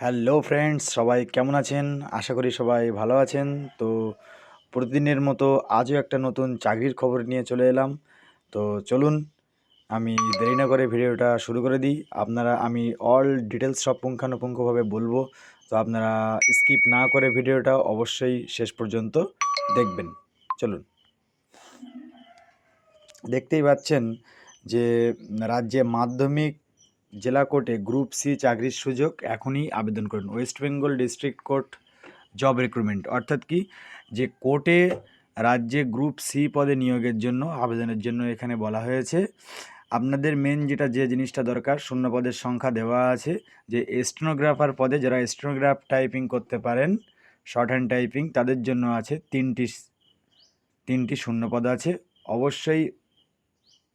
Hello friends সবাই কেমন আছেন? আশা করি সবাই ভালো আছেন। তো প্রতিদিনের মতো আজও একটা নতুন চাকরির খবর নিয়ে চলে এলাম। তো চলুন, আমি দেরি না করে ভিডিওটা শুরু করে দিই। আপনারা, আমি অল ডিটেলস সব পুঙ্খানুপুঙ্খভাবে বলব। তো আপনারা স্কিপ না করে ভিডিওটা অবশ্যই শেষ পর্যন্ত দেখবেন। চলুন। দেখতেই পাচ্ছেন যে রাজ্যে মাধ্যমিক জেলা কোর্টে গ্রুপ সি চাকরির সুযোগ এখনই আবেদন করুন। West Bengal district court job recruitment. অর্থাৎ কি? যে কোর্টে রাজ্যে গ্রুপ সি পদে নিয়োগের জন্য, আবেদনের জন্য এখানে বলা হয়েছে। আপনাদের মেন যেটা যে জিনিসটা দরকার, শূন্য পদের সংখ্যা দেওয়া আছে যে স্টেনোগ্রাফার পদে যারা স্টেনোগ্রাফ টাইপিং করতে পারেন শর্ট হ্যান্ড টাইপিং তাদের জন্য আছে তিনটি তিনটি শূন্য পদ আছে। অবশ্যই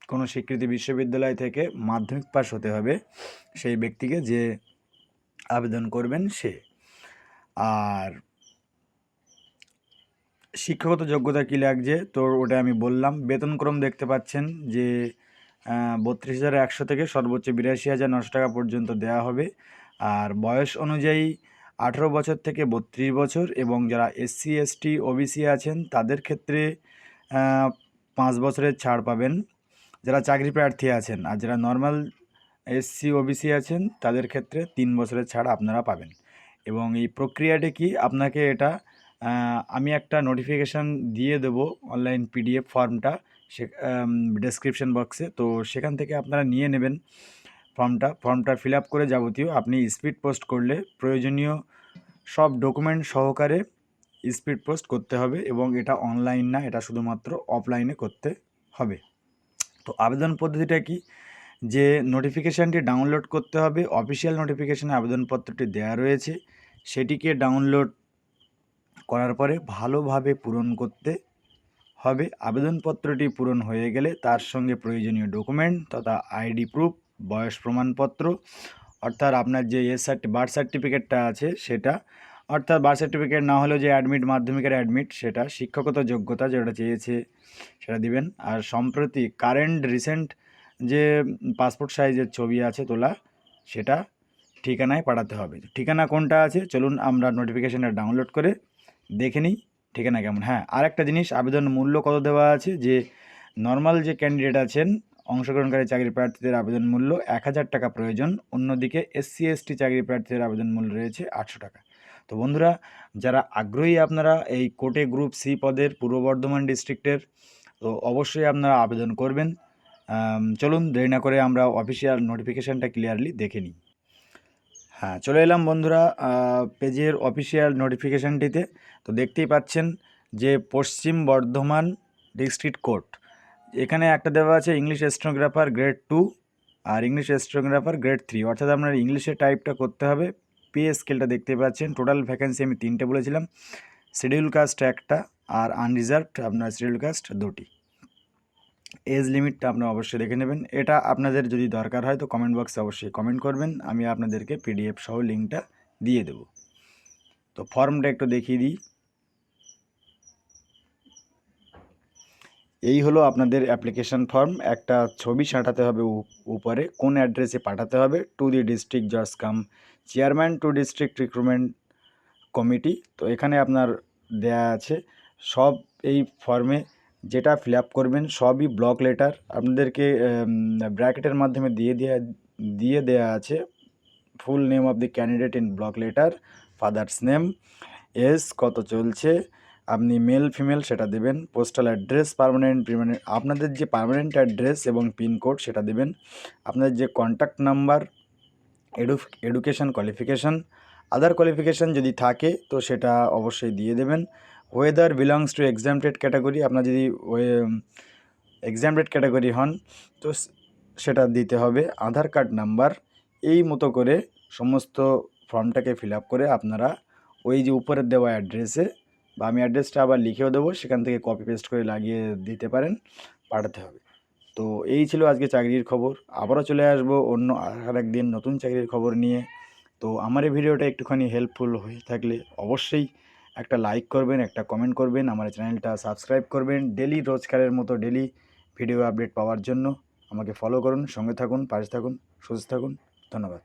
কোনো স্বীকৃতি বিশ্ববিদ্যালয় থেকে মাধ্যমিক পাশ হতে হবে সেই ব্যক্তিকে যে আবেদন করবেন সে। আর শিক্ষাগত যোগ্যতা কী লাগছে? তো ওটা আমি বললাম। বেতনক্রম দেখতে পাচ্ছেন যে বত্রিশ হাজার একশো থেকে সর্বোচ্চ বিরাশি হাজার নশো টাকা পর্যন্ত দেওয়া হবে। আর বয়স অনুযায়ী আঠেরো বছর থেকে বত্রিশ বছর এবং যারা এসসি এসটি ওবিসি আছেন তাদের ক্ষেত্রে পাঁচ বছরের ছাড় পাবেন। যারা চাকরি প্রার্থী আছেন আর যারা নর্মাল এসসি ওবিসি আছেন, তাদের ক্ষেত্রে তিন বছরের ছাড় আপনারা পাবেন। এবং এই প্রক্রিয়াটি কি? আপনাকে এটা আমি একটা নোটিফিকেশান দিয়ে দেবো অনলাইন পিডিএফ ফর্মটা, সে ডেসক্রিপশন বক্সে তো সেখান থেকে আপনারা নিয়ে নেবেন ফর্মটা। ফর্মটা ফিল আপ করে যাবতীয় আপনি স্পিড পোস্ট করলে প্রয়োজনীয় সব ডকুমেন্ট সহকারে স্পিড পোস্ট করতে হবে এবং এটা অনলাইন না, এটা শুধুমাত্র অফলাইনে করতে হবে। তো আবেদন পদ্ধতিটা কি? যে নোটিফিকেশানটি ডাউনলোড করতে হবে অফিসিয়াল নোটিফিকেশানে আবেদনপত্রটি দেওয়া রয়েছে, সেটিকে ডাউনলোড করার পরে ভালোভাবে পূরণ করতে হবে। আবেদনপত্রটি পূরণ হয়ে গেলে তার সঙ্গে প্রয়োজনীয় ডকুমেন্ট তথা আইডি প্রুফ বয়স প্রমাণপত্র, অর্থাৎ আপনার যে এস সার্টি বার্থ সার্টিফিকেটটা আছে সেটা অর্থাৎ বার্থ সার্টিফিকেট না হলেও যে অ্যাডমিট মাধ্যমিকের অ্যাডমিট সেটা শিক্ষকতা যোগ্যতা যেটা চেয়েছে, সেটা দিবেন। আর সম্প্রতি কারেন্ট রিসেন্ট যে পাসপোর্ট সাইজের ছবি আছে তোলা, সেটা ঠিকানায় পাঠাতে হবে। ঠিকানা কোনটা আছে? চলুন আমরা নোটিফিকেশানটা ডাউনলোড করে দেখে নিই ঠিকানা কেমন। হ্যাঁ আরেকটা জিনিস, আবেদন মূল্য কত দেওয়া আছে? যে নর্মাল যে ক্যান্ডিডেট আছেন, অংশগ্রহণকারী চাকরি প্রার্থীদের আবেদন মূল্য এক হাজার টাকা প্রয়োজন। অন্যদিকে এসসি এসটি চাকরি প্রার্থীদের আবেদন মূল্য রয়েছে আটশো টাকা। তো বন্ধুরা, যারা আগ্রহী আপনারা এই কোটে গ্রুপ সি পদের পূর্ব বর্ধমান ডিস্ট্রিক্টের, তো অবশ্যই আপনারা আবেদন করবেন। চলুন দেরি না করে আমরা অফিসিয়াল নোটিফিকেশানটা ক্লিয়ারলি দেখে নিই। হ্যাঁ চলে এলাম বন্ধুরা পেজের অফিসিয়াল নোটিফিকেশানটিতে। তো দেখতেই পাচ্ছেন যে পশ্চিম বর্ধমান ডিস্ট্রিক্ট কোর্ট, এখানে একটা দেওয়া আছে ইংলিশ স্টেনোগ্রাফার গ্রেড টু আর ইংলিশ স্টেনোগ্রাফার গ্রেড থ্রি। অর্থাৎ আপনার ইংলিশে টাইপটা করতে হবে। পে স্কেলটা দেখতে পাচ্ছেন। টোটাল ভ্যাকেন্সি আমি তিনটে বলেছিলাম। শিডিউল কাস্ট একটা আর আনরিজার্ভড আপনার শিডিউল কাস্ট দুটি। এজ লিমিটটা আপনারা অবশ্যই দেখে নেবেন। এটা আপনাদের যদি দরকার হয় তো কমেন্ট বক্সে অবশ্যই কমেন্ট করবেন। আমি আপনাদেরকে পিডিএফ সহ লিঙ্কটা দিয়ে দেব। তো ফর্মটা একটু দেখিয়ে দিই। এই হলো আপনাদের অ্যাপ্লিকেশান ফর্ম একটা ছবি সাঁটাতে হবে উপরে। কোন অ্যাড্রেসে পাঠাতে হবে? টু দি ডিস্ট্রিক্ট জজ cum chairman to district recruitment committee তো এখানে আপনার দেয়া আছে। সব এই ফর্মে যেটা ফিল আপ করবেন, সবই ব্লক লেটার আপনাদেরকে ব্র্যাকেটের মাধ্যমে দিয়ে দেওয়া দিয়ে দেওয়া আছে। Full name of the candidate in block letter father's name as কত চলছে? আপনি মেল ফিমেল সেটা দেবেন। পোস্টাল অ্যাড্রেস পারমানেন্ট প্রিমানেন্ট আপনাদের যে পারমানেন্ট অ্যাড্রেস এবং পিনকোড সেটা দেবেন। আপনাদের যে contact number edu education qualification other qualification যদি থাকে, তো সেটা অবশ্যই দিয়ে দেবেন। Whether belongs to exempted category আপনার যদি এক্সামটেড ক্যাটাগরি হন, তো সেটা দিতে হবে। আধার কার্ড নাম্বার এই মতো করে সমস্ত ফর্মটাকে ফিল করে আপনারা ওই যে উপরের দেওয়া অ্যাড্রেসে বা আমি অ্যাড্রেসটা আবার লিখেও দেবো, সেখান থেকে কপি পেস্ট করে লাগিয়ে দিতে পারেন, পাঠাতে হবে। তো এই ছিল আজকে চাকরির খবর। আবারও চলে আসব অন্য আর একদিন নতুন চাকরির খবর নিয়ে। তো আমার এই ভিডিওটা একটুখানি হেল্পফুল হয়ে থাকলে অবশ্যই একটা লাইক করবেন, একটা কমেন্ট করবেন, আমার চ্যানেলটা সাবস্ক্রাইব করবেন ডেলি রোজকারের মতো ডেলি ভিডিও আপডেট পাওয়ার জন্য। আমাকে ফলো করুন, সঙ্গে থাকুন, পাশে থাকুন, সুস্থ থাকুন, ধন্যবাদ।